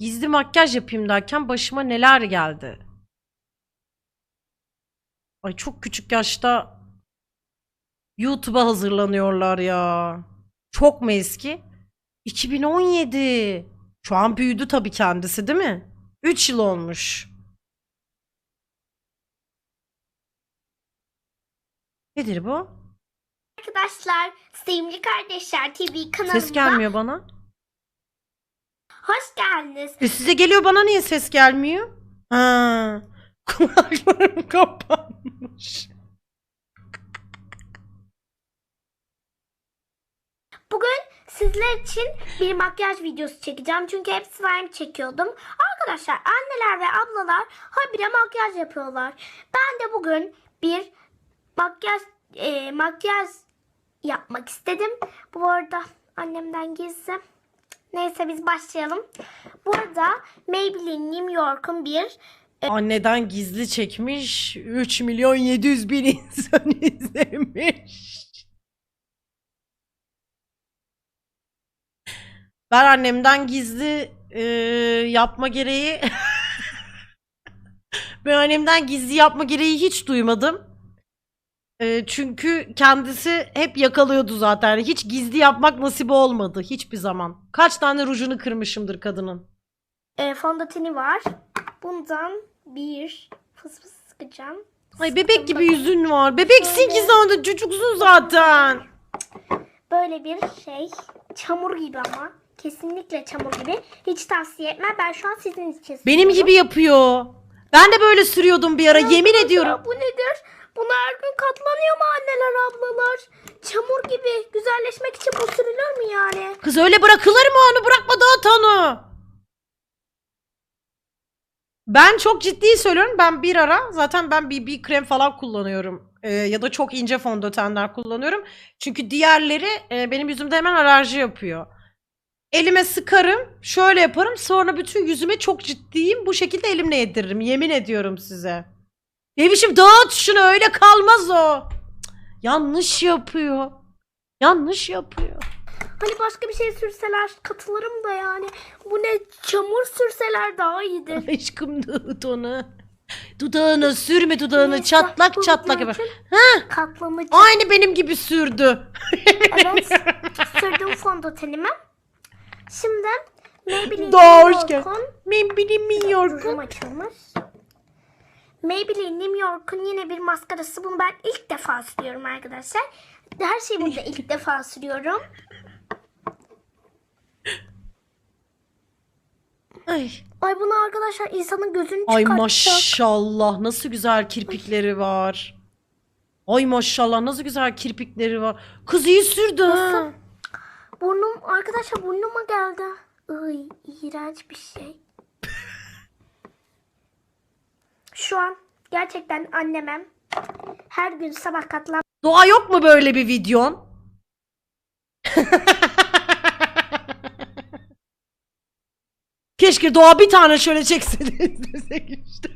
Gizli makyaj yapayım derken başıma neler geldi. Ay çok küçük yaşta YouTube'a hazırlanıyorlar ya. Çok mu eski? 2017. Şu an büyüdü tabii kendisi değil mi? 3 yıl olmuş. Nedir bu? Arkadaşlar, Sevimli Kardeşler TV kanalımıza Ses gelmiyor bana. Hoş geldiniz. E size geliyor bana niye ses gelmiyor? Ha. Kulaklarım kapanmış. Bugün sizler için bir makyaj videosu çekeceğim. Çünkü hep slime çekiyordum. Arkadaşlar anneler ve ablalar habire makyaj yapıyorlar. Ben de bugün bir makyaj e, makyaj yapmak istedim. Bu arada annemden gizli. Neyse biz başlayalım. Burada Maybelline New York'un bir Anneden gizli çekmiş. 3 milyon 700 bin insan izlemiş. Ben annemden gizli e, yapma gereği ben annemden gizli yapma gereği hiç duymadım. E, çünkü kendisi hep yakalıyordu zaten. Hiç gizli yapmak nasip olmadı hiçbir zaman. Kaç tane rujunu kırmışımdır kadının. e, fondöteni var. Bundan bir fıs fıs sıkacağım. Ay bebek gibi yüzün var. Bebeksin ki sen de çocuksun zaten. Böyle bir şey. Çamur gibi ama. Kesinlikle çamur gibi. Hiç tavsiye etmem. Ben şu an sizin için Benim sürüyorum. gibi yapıyor. Ben de böyle sürüyordum bir ara yemin Arkadaşlar, ediyorum. Bu nedir? Buna her gün katlanıyor mu anneler ablalar? Çamur gibi güzelleşmek için bu sürülür yani? Kız öyle bırakılır mı onu bırakma dağıt onu. Ben çok ciddi söylüyorum. Ben bir ara zaten ben BB krem falan kullanıyorum. Ee, ya da çok ince fondötenler kullanıyorum. Çünkü diğerleri e, benim yüzümde hemen alerji yapıyor. Elime sıkarım, şöyle yaparım. Sonra bütün yüzüme çok ciddiyim. Bu şekilde elimle yediririm. Yemin ediyorum size. Bebişim dağıt şunu öyle kalmaz o. Cık, yanlış yapıyor. Yanlış yapıyor. Hani başka bir şey sürseler katılırım da yani. Bu ne çamur sürseler daha iyidir. Aşkım dağıt onu. Dudağına sürme dudağını Neyse, çatlak bu çatlak video yapar. için Ha, Katlamacı. aynı benim gibi sürdü. Evet. Sürdüm fondötenimi. Şimdi Maybelline Daha hoş geldin. York'un Ben bilmiyorum. Rujum açılmış. Maybelline New York'un yine bir maskarası. Bunu ben ilk defa sürüyorum arkadaşlar. Her şeyi burada ilk defa sürüyorum. Ay, Ay bunu arkadaşlar insanın gözünü ay çıkartacak. maşallah nasıl güzel kirpikleri var. Ay maşallah nasıl güzel kirpikleri var. Kız iyi sürdü ha. Nasıl? Burnum arkadaşlar burnuma geldi. Ay iğrenç bir şey. Şu an gerçekten anneme her gün sabah katlan Doğa yok mu böyle bir videon? Keşke Doğa bir tane şöyle çekse de izlesek işte.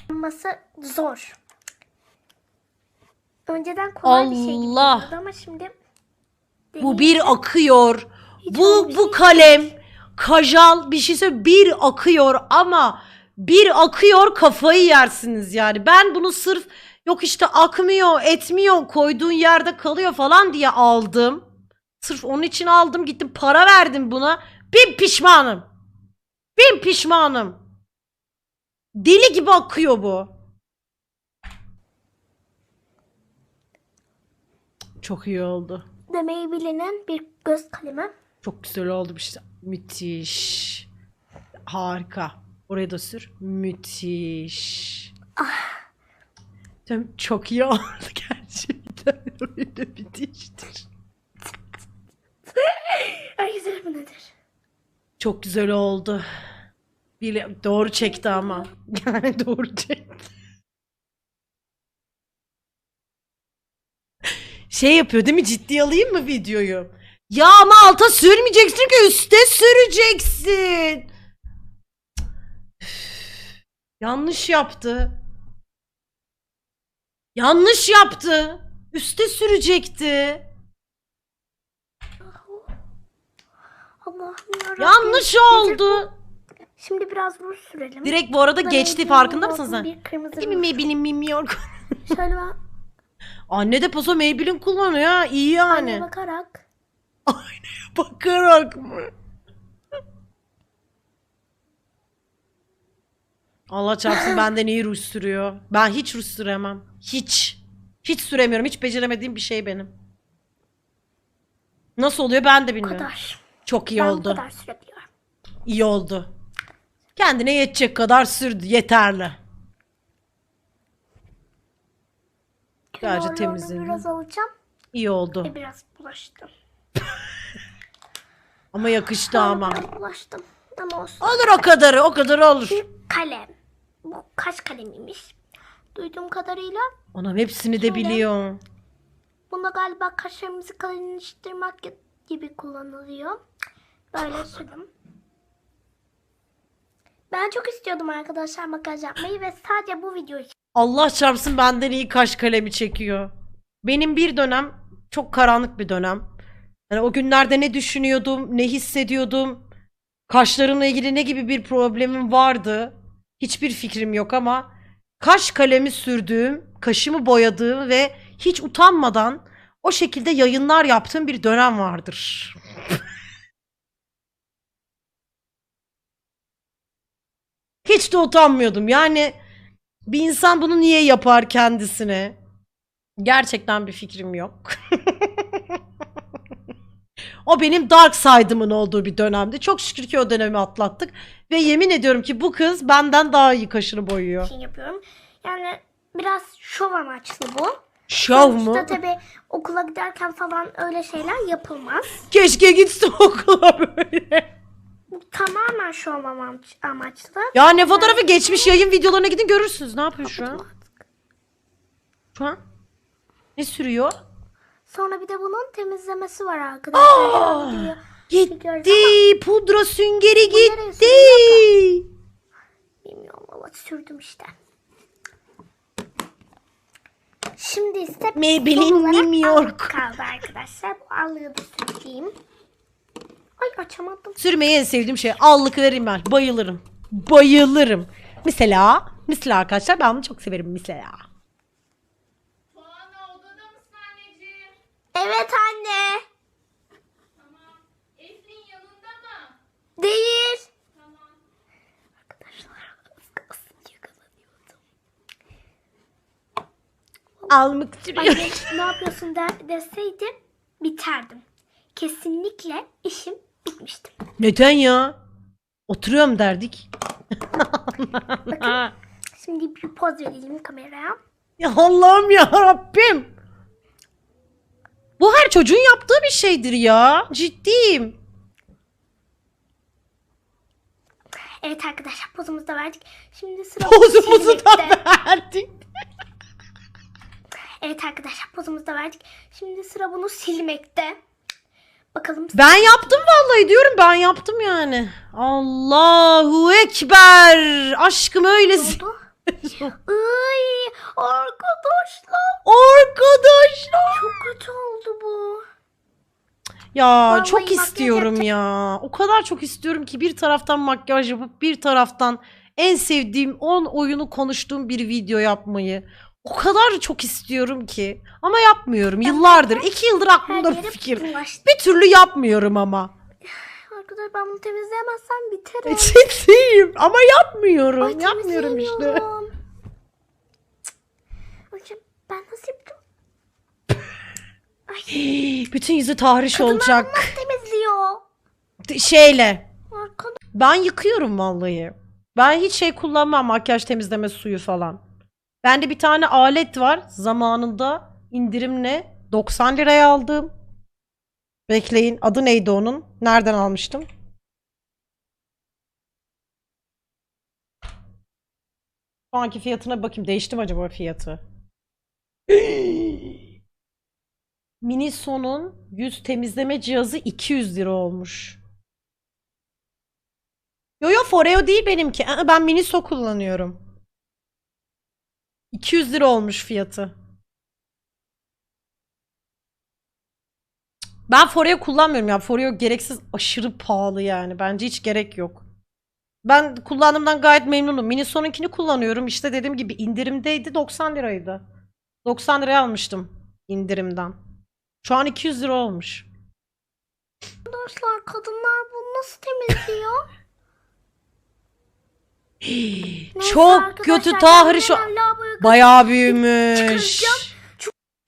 Yapılması zor. Önceden kolay bir şey gibi Allah! ama şimdi Bu bir akıyor. Hiç Bu bu kalem kajal bir şey söyle bir akıyor ama bir akıyor kafayı yersiniz yani. Ben bunu sırf yok işte akmıyor, etmiyor, koyduğun yerde kalıyor falan diye aldım. Sırf onun için aldım, gittim para verdim buna. Bin pişmanım. Bin pişmanım. Deli gibi akıyor bu. Çok iyi oldu. demeyi bilinen bir göz kalemi. Çok güzel oldu işte. Müthiş. Harika. Oraya da sür. Müthiş. Tamam, Çok iyi oldu gerçekten. Da müthiştir. Ay güzel bu nedir? Çok güzel oldu. Bile, doğru çekti ama. Yani doğru çekti. Şey yapıyor değil mi? Ciddi alayım mı videoyu? Ya ama alta sürmeyeceksin ki üste süreceksin. Yanlış yaptı. Yanlış yaptı. Üste sürecekti. Allah'ım yarabbim. Yanlış oldu. Şimdi biraz ruj sürelim. Direkt bu arada geçti farkında mısın sen? Bir kırmızı ruj. Maybelline Mimi York? Şöyle ben Anne de paso Maybelline kullanıyor ha. İyi yani. bakarak. Bakarak mı? Allah çarpsın benden iyi ruj sürüyor. Ben hiç ruj süremem. Hiç. Hiç süremiyorum. Hiç beceremediğim bir şey benim. Nasıl oluyor ben de bilmiyorum. kadar. Çok iyi ben oldu. kadar sürebiliyorum. İyi oldu. Kendine yetecek kadar sürdü. Yeterli. Kenarlarını temizledim. biraz alacağım. İyi oldu. Ve biraz bulaştım. Ama yakıştı ama. Biraz bulaştım. Ama olsun. Olur o kadarı. O kadar olur. Bir kalem. Bu kaş kalemiymiş. Duyduğum kadarıyla Anam hepsini de biliyor. bunda galiba kaşlarımızı kalınlaştırmak gibi kullanılıyor. Böyle sürdüm. Ben çok istiyordum arkadaşlar makyaj yapmayı ve sadece bu video için Allah çarpsın benden iyi kaş kalemi çekiyor. Benim bir dönem çok karanlık bir dönem. Yani o günlerde ne düşünüyordum, ne hissediyordum, kaşlarımla ilgili ne gibi bir problemim vardı. Hiçbir fikrim yok ama kaş kalemi sürdüğüm, kaşımı boyadığım ve hiç utanmadan o şekilde yayınlar yaptığım bir dönem vardır. Hiç de utanmıyordum. Yani bir insan bunu niye yapar kendisine? Gerçekten bir fikrim yok. o benim dark side'ımın olduğu bir dönemdi. Çok şükür ki o dönemi atlattık. Ve yemin ediyorum ki bu kız benden daha iyi kaşını boyuyor. için yapıyorum. Yani biraz şov amaçlı bu. Şov mu? Sonuçta tabii okula giderken falan öyle şeyler yapılmaz. Keşke gitsin okula böyle. Bu tamamen şov amaç- amaçlı. Ya ne fotoğrafı geçmiş yayın videolarına gidin görürsünüz. Ne yapıyor şu an? Şu an? Ne sürüyor? Sonra bir de bunun temizlemesi var arkadaşlar. Çekiyoruz Gitti. Pudra süngeri Bu gitti. Bilmiyorum ama sürdüm işte. Şimdi ise Maybelline New York. kaldı arkadaşlar. Bu allığı da süreyim. Ay açamadım. Sürmeyi en sevdiğim şey. Allık vereyim ben. Bayılırım. Bayılırım. Mesela, mesela arkadaşlar ben bunu çok severim mesela. Evet anne. Tamam. Eflin yanında mı? Değil. Tamam. Arkadaşlar az kalsın yakalanıyordum. Sürüyor. Anne ne yapıyorsun der, deseydi biterdim. Kesinlikle işim bitmişti. Neden ya? Oturuyorum derdik. Şimdi bir poz verelim kameraya. ya Allah'ım ya Rabbim. Bu her çocuğun yaptığı bir şeydir ya. Ciddiyim. Evet arkadaşlar pozumuzu da verdik. Şimdi sıra Pozumuzu da verdik. Evet arkadaşlar pozumuzu da verdik. Şimdi sıra bunu silmekte. Bakalım. Ben yaptım vallahi diyorum ben yaptım yani. Allahu Ekber. Aşkım öylesin. oldu. Ay arkadaşlar Arkadaşlar. çok kötü oldu bu. Ya Vallahi çok istiyorum ya. O kadar çok istiyorum ki bir taraftan makyaj yapıp bir taraftan en sevdiğim 10 oyunu konuştuğum bir video yapmayı. O kadar çok istiyorum ki. Ama yapmıyorum. Yıllardır. iki yıldır Her aklımda bu fikir. Bir türlü yapmıyorum ama. Arkadaşlar ben bunu temizleyemezsem biterim. Ciddiyim ama yapmıyorum. Ay, yapmıyorum işte. Hocam ben nasıl yaptım? Ay Bütün yüzü tahriş olacak. nasıl temizliyor? Şeyle. Arkadaş. Ben yıkıyorum vallahi. Ben hiç şey kullanmam makyaj temizleme suyu falan. Bende bir tane alet var. Zamanında indirimle 90 liraya aldım. Bekleyin. Adı neydi onun? Nereden almıştım? Şu anki fiyatına bakayım. Değişti mi acaba fiyatı? Miniso'nun yüz temizleme cihazı 200 lira olmuş. Yo yo Foreo değil benimki. Aa, Ben Miniso kullanıyorum. 200 lira olmuş fiyatı. Ben Foreo kullanmıyorum ya. Foreo gereksiz aşırı pahalı yani. Bence hiç gerek yok. Ben kullandığımdan gayet memnunum. Miniso'nunkini kullanıyorum. İşte dediğim gibi indirimdeydi 90 liraydı. 90 liraya almıştım indirimden. Şu an 200 lira olmuş. Arkadaşlar kadınlar bunu nasıl temizliyor? Neyse Çok arkadaşlar, kötü ben Tahir şu hemen lavaboya bayağı büyümüş. Çıkaracağım.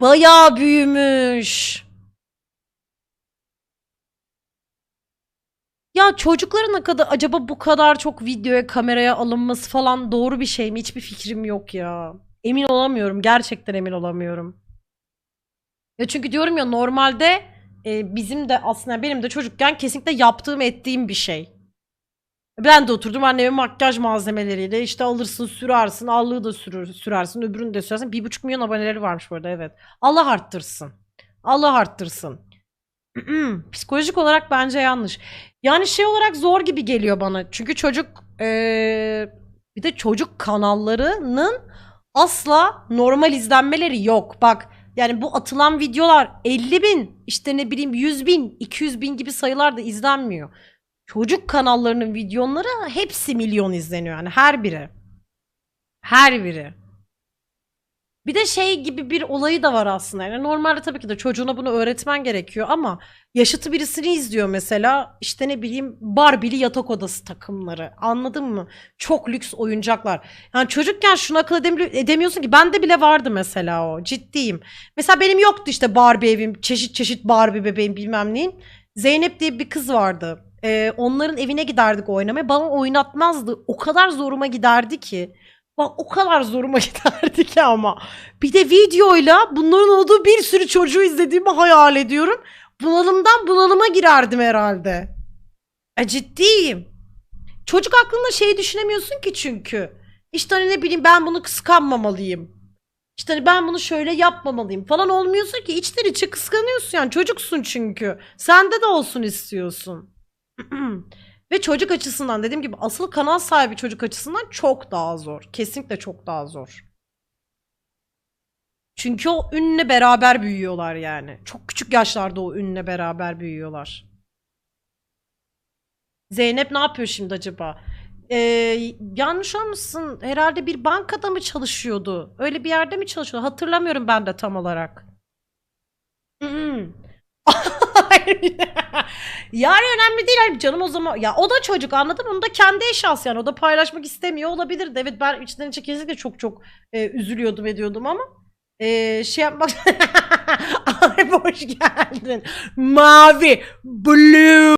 Bayağı büyümüş. Ya çocukların ne kadar acaba bu kadar çok videoya kameraya alınması falan doğru bir şey mi? Hiçbir fikrim yok ya. Emin olamıyorum. Gerçekten emin olamıyorum. Ya çünkü diyorum ya normalde e, bizim de aslında benim de çocukken kesinlikle yaptığım ettiğim bir şey. Ben de oturdum annemin makyaj malzemeleriyle işte alırsın sürersin allığı da sürür, sürersin öbürünü de sürersin. Bir buçuk milyon aboneleri varmış bu arada evet. Allah arttırsın. Allah arttırsın. Psikolojik olarak bence yanlış. Yani şey olarak zor gibi geliyor bana. Çünkü çocuk eee, bir de çocuk kanallarının asla normal izlenmeleri yok. Bak yani bu atılan videolar 50 bin işte ne bileyim 100 bin 200 bin gibi sayılar da izlenmiyor. Çocuk kanallarının videoları hepsi milyon izleniyor yani her biri. Her biri. Bir de şey gibi bir olayı da var aslında. Yani normalde tabii ki de çocuğuna bunu öğretmen gerekiyor ama yaşıtı birisini izliyor mesela. işte ne bileyim Barbie'li yatak odası takımları. Anladın mı? Çok lüks oyuncaklar. Yani çocukken şunu akıl edemi- edemiyorsun ki. Bende bile vardı mesela o. Ciddiyim. Mesela benim yoktu işte Barbie evim. Çeşit çeşit Barbie bebeğim bilmem neyin. Zeynep diye bir kız vardı. Ee, onların evine giderdik oynamaya. Bana oynatmazdı. O kadar zoruma giderdi ki. Bak o kadar zoruma giderdi ki ama. Bir de videoyla bunların olduğu bir sürü çocuğu izlediğimi hayal ediyorum. Bunalımdan bunalıma girerdim herhalde. E ciddiyim. Çocuk aklında şey düşünemiyorsun ki çünkü. İşte hani ne bileyim ben bunu kıskanmamalıyım. İşte hani ben bunu şöyle yapmamalıyım falan olmuyorsun ki içten içe kıskanıyorsun yani çocuksun çünkü. Sende de olsun istiyorsun. Ve çocuk açısından dediğim gibi asıl kanal sahibi çocuk açısından çok daha zor. Kesinlikle çok daha zor. Çünkü o ünle beraber büyüyorlar yani. Çok küçük yaşlarda o ünle beraber büyüyorlar. Zeynep ne yapıyor şimdi acaba? Ee, yanlış olmasın herhalde bir bankada mı çalışıyordu? Öyle bir yerde mi çalışıyordu? Hatırlamıyorum ben de tam olarak. Hmm. yani önemli değil hani canım o zaman ya o da çocuk anladın mı? Onun da kendi eşyası yani o da paylaşmak istemiyor olabilir. Evet ben içten içe kesinlikle çok çok e, üzülüyordum ediyordum ama e, şey yapmak Ay hoş geldin. Mavi, blue